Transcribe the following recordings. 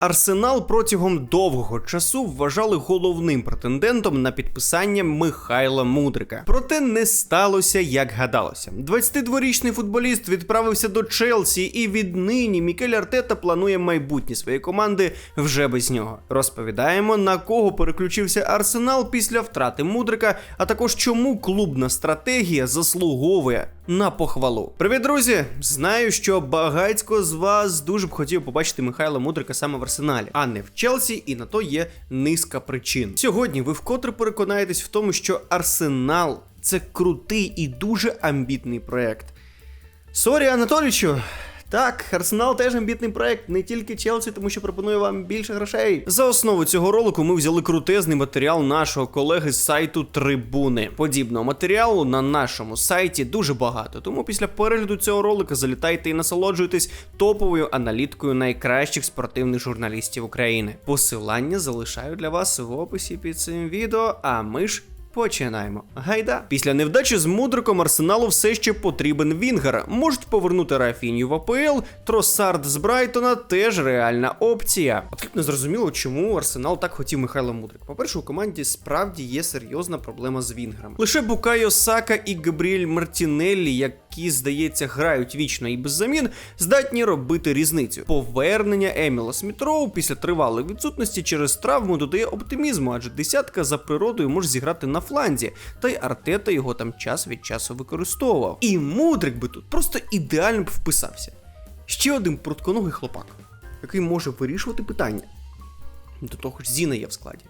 Арсенал протягом довгого часу вважали головним претендентом на підписання Михайла Мудрика. Проте не сталося, як гадалося. 22-річний футболіст відправився до Челсі, і віднині Мікель Артета планує майбутнє своєї команди вже без нього. Розповідаємо на кого переключився Арсенал після втрати Мудрика, а також чому клубна стратегія заслуговує на похвалу. Привіт, друзі! Знаю, що багатько з вас дуже б хотів побачити Михайла Мудрика саме в Арсеналі, а не в Челсі, і на то є низка причин. Сьогодні ви вкотре переконаєтесь в тому, що Арсенал це крутий і дуже амбітний проект. Сорі, Анатолійчу. Так, Арсенал теж амбітний проект, не тільки Челсі, тому що пропонує вам більше грошей. За основу цього ролику ми взяли крутезний матеріал нашого колеги з сайту Трибуни. Подібного матеріалу на нашому сайті дуже багато. Тому після перегляду цього ролика залітайте і насолоджуйтесь топовою аналіткою найкращих спортивних журналістів України. Посилання залишаю для вас в описі під цим відео. А ми ж Починаємо. Гайда. Після невдачі з мудриком Арсеналу все ще потрібен Вінгер. Можуть повернути Рафінію в АПЛ, Тросард з Брайтона теж реальна опція. От не зрозуміло, чому Арсенал так хотів Михайла Мудрик. По-перше, у команді справді є серйозна проблема з Вінгерами. Лише Букайо Сака і Габріель Мартінеллі, які, здається, грають вічно і без замін, здатні робити різницю. Повернення Еміла Смітроу після тривалої відсутності через травму додає оптимізму, адже десятка за природою може зіграти на фланзі, та й Артета його там час від часу використовував. І мудрик би тут просто ідеально б вписався. Ще один прутконогий хлопак, який може вирішувати питання. До того ж, Зіна є в складі.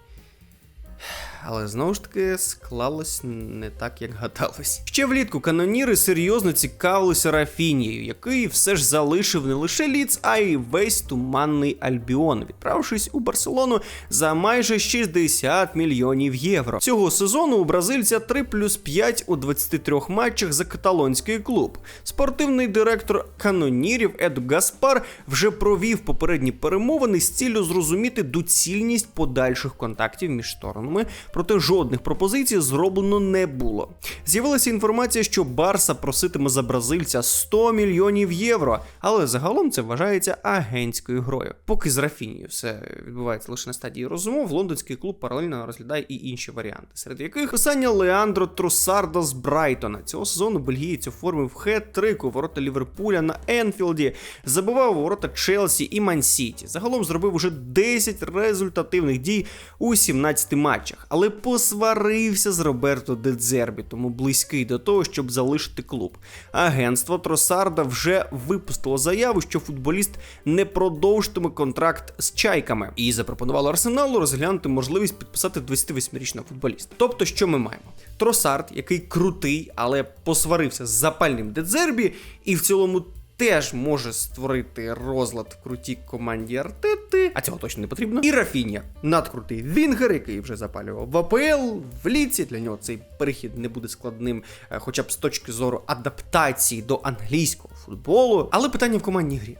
Але знову ж таки склалось не так, як гадалось. Ще влітку каноніри серйозно цікавилися Рафінією, який все ж залишив не лише Ліц, а й весь туманний Альбіон, відправившись у Барселону за майже 60 мільйонів євро. Цього сезону у бразильця 3 плюс 5 у 23 матчах за каталонський клуб. Спортивний директор канонірів Еду Гаспар вже провів попередні перемовини з ціллю зрозуміти доцільність подальших контактів між сторонами проте жодних пропозицій зроблено не було. З'явилася інформація, що Барса проситиме за бразильця 100 мільйонів євро, але загалом це вважається агентською грою. Поки з Рафінією все відбувається лише на стадії розмов, лондонський клуб паралельно розглядає і інші варіанти, серед яких писання Леандро Тросарда з Брайтона. Цього сезону бельгієць оформив хет-трик у ворота Ліверпуля на Енфілді, забивав у ворота Челсі і Мансіті. Загалом зробив уже 10 результативних дій у 17 матчах але посварився з Роберто Дедзербі, тому близький до того, щоб залишити клуб. Агентство Тросарда вже випустило заяву, що футболіст не продовжитиме контракт з чайками, і запропонувало Арсеналу розглянути можливість підписати 28-річного футболіста. Тобто, що ми маємо? Тросард, який крутий, але посварився з запальним Дедзербі, і в цілому теж може створити розлад в крутій команді Артети, а цього точно не потрібно. І Рафінія надкрутий Вінгер, який вже запалював в АПЛ, в ліці. Для нього цей перехід не буде складним, е, хоча б з точки зору адаптації до англійського футболу. Але питання в командній грі.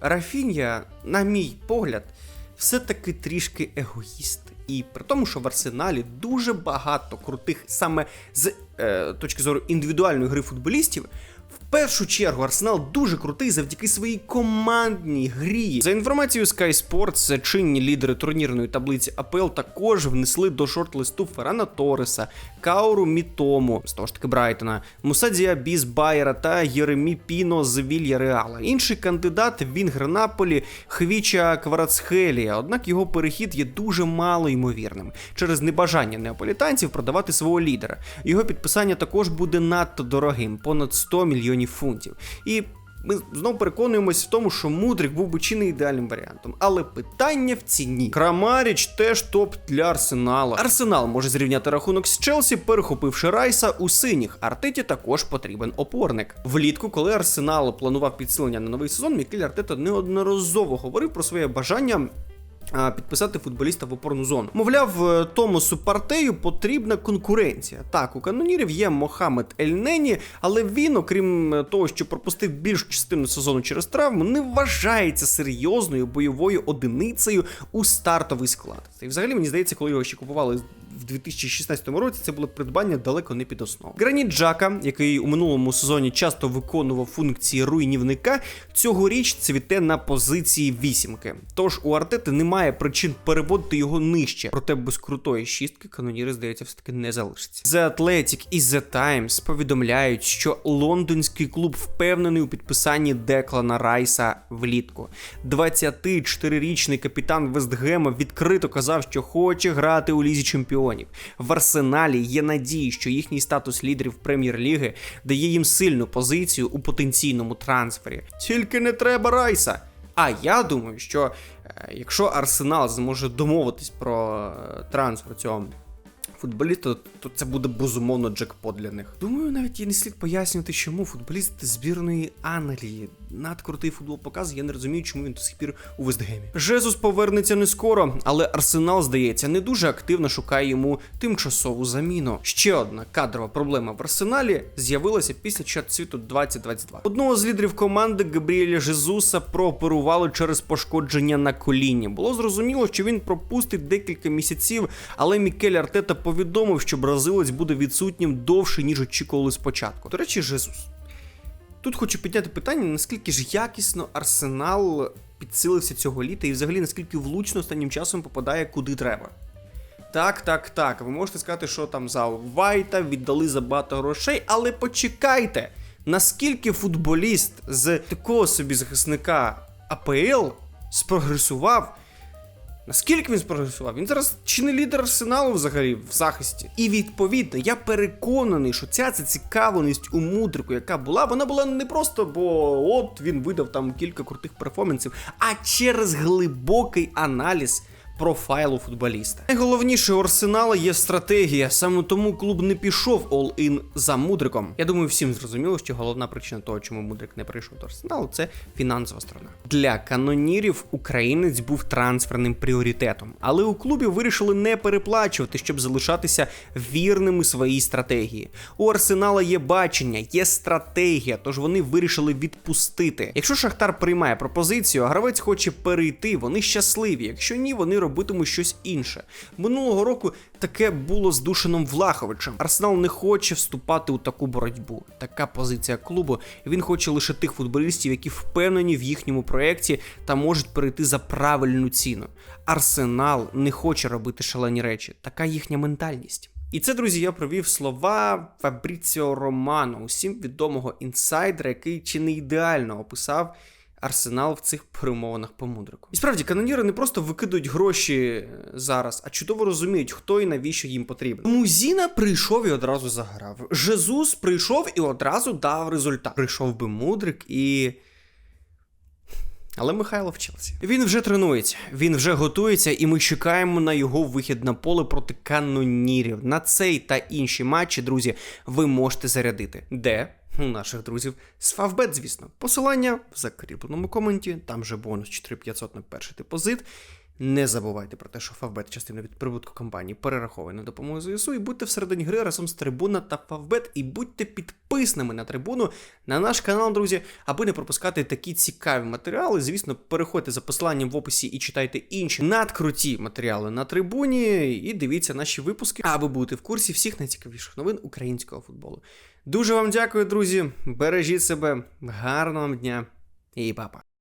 Рафінія, на мій погляд, все-таки трішки егоїст. І при тому, що в арсеналі дуже багато крутих саме з е, точки зору індивідуальної гри футболістів першу чергу Арсенал дуже крутий завдяки своїй командній грі. За інформацією Sky Sports, чинні лідери турнірної таблиці АПЛ також внесли до шорт-листу Феррана Торреса, Кауру Мітому, з того ж таки Брайтона, Мусадзія Біз Байера та Єремі Піно з Вілья Реала. Інший кандидат Вінгер Наполі Хвіча Кварацхелія. Однак його перехід є дуже мало ймовірним через небажання неаполітанців продавати свого лідера. Його підписання також буде надто дорогим понад 100 мільйонів мільйонів фунтів. І ми знову переконуємось в тому, що Мудрик був би чи не ідеальним варіантом. Але питання в ціні. Крамаріч теж топ для Арсенала. Арсенал може зрівняти рахунок з Челсі, перехопивши Райса у синіх. Артеті також потрібен опорник. Влітку, коли Арсенал планував підсилення на новий сезон, Мікель Артета неодноразово говорив про своє бажання підписати футболіста в опорну зону. Мовляв, е, Томасу партею потрібна конкуренція. Так, у канонірів є Мохамед Ельнені, але він, окрім е, того, що пропустив більшу частину сезону через травму, не вважається серйозною бойовою одиницею у стартовий склад. І взагалі мені здається, коли його ще купували в 2016 році це було придбання далеко не під основу. Граніт Джака, який у минулому сезоні часто виконував функції руйнівника, цьогоріч цвіте на позиції вісімки. Тож у Артети немає причин переводити його нижче. Проте без крутої шістки каноніри, здається, все таки не залишиться. The Athletic і The Times повідомляють, що лондонський клуб впевнений у підписанні Деклана Райса влітку. 24-річний капітан Вестгема відкрито казав, що хоче грати у лізі чемпіонів. В арсеналі є надії, що їхній статус лідерів прем'єр-ліги дає їм сильну позицію у потенційному трансфері. Тільки не треба Райса. А я думаю, що е, якщо Арсенал зможе домовитись про е, трансфер цього футболіста, то це буде безумовно джекпот для них. Думаю, навіть і не слід пояснювати, чому футболіст збірної Англії надкрутий футбол показує. Я не розумію, чому він до сих пір у Вестгемі. Жезус повернеться не скоро, але Арсенал, здається, не дуже активно шукає йому тимчасову заміну. Ще одна кадрова проблема в Арсеналі з'явилася після чат світу 2022. Одного з лідерів команди Габріеля Жезуса прооперували через пошкодження на коліні. Було зрозуміло, що він пропустить декілька місяців, але Мікель Артета повідомив, що бразилець буде відсутнім довше ніж очікували спочатку. До речі, Жезус. Тут хочу підняти питання, наскільки ж якісно Арсенал підсилився цього літа і взагалі наскільки влучно останнім часом попадає куди треба. Так, так, так. Ви можете сказати, що там за Вайта віддали за багато грошей, але почекайте, наскільки футболіст з такого собі захисника АПЛ спрогресував. Наскільки він спрогресував? Він зараз чи не лідер арсеналу взагалі в захисті. І відповідно, я переконаний, що ця зацікавленість у мудрику, яка була, вона була не просто, бо от він видав там кілька крутих перформансів, а через глибокий аналіз. Профайлу футболіста. Найголовніше у Арсенала є стратегія, саме тому клуб не пішов all-in за мудриком. Я думаю, всім зрозуміло, що головна причина того, чому мудрик не прийшов до Арсеналу, це фінансова сторона. Для канонірів українець був трансферним пріоритетом, але у клубі вирішили не переплачувати, щоб залишатися вірними своїй стратегії. У Арсенала є бачення, є стратегія, тож вони вирішили відпустити. Якщо Шахтар приймає пропозицію, а гравець хоче перейти, вони щасливі. Якщо ні, вони робитимуть щось інше. Минулого року таке було з Душином Влаховичем. Арсенал не хоче вступати у таку боротьбу. Така позиція клубу. Він хоче лише тих футболістів, які впевнені в їхньому проєкті та можуть перейти за правильну ціну. Арсенал не хоче робити шалені речі. Така їхня ментальність. І це, друзі, я провів слова Фабріціо Романо, усім відомого інсайдера, який чи не ідеально описав Арсенал в цих перемовинах по мудрику. І справді, каноніри не просто викидують гроші е, зараз, а чудово розуміють, хто і навіщо їм потрібен. Музіна прийшов і одразу заграв. Жезус прийшов і одразу дав результат. Прийшов би мудрик і. Але Михайло в Челсі. Він вже тренується, він вже готується, і ми чекаємо на його вихід на поле проти канонірів. На цей та інші матчі, друзі, ви можете зарядити. Де? У наших друзів з Favbet, звісно. Посилання в закріпленому коменті, там же бонус 4500 на перший депозит. Не забувайте про те, що Favbet частина від прибутку компанії перераховує на допомогу ЗСУ. І будьте всередині гри разом з Трибуна та Favbet. І будьте підписними на трибуну на наш канал, друзі, аби не пропускати такі цікаві матеріали. Звісно, переходьте за посиланням в описі і читайте інші надкруті матеріали на трибуні. І дивіться наші випуски, аби бути в курсі всіх найцікавіших новин українського футболу. Дуже вам дякую, друзі. Бережіть себе, гарного вам дня і папа.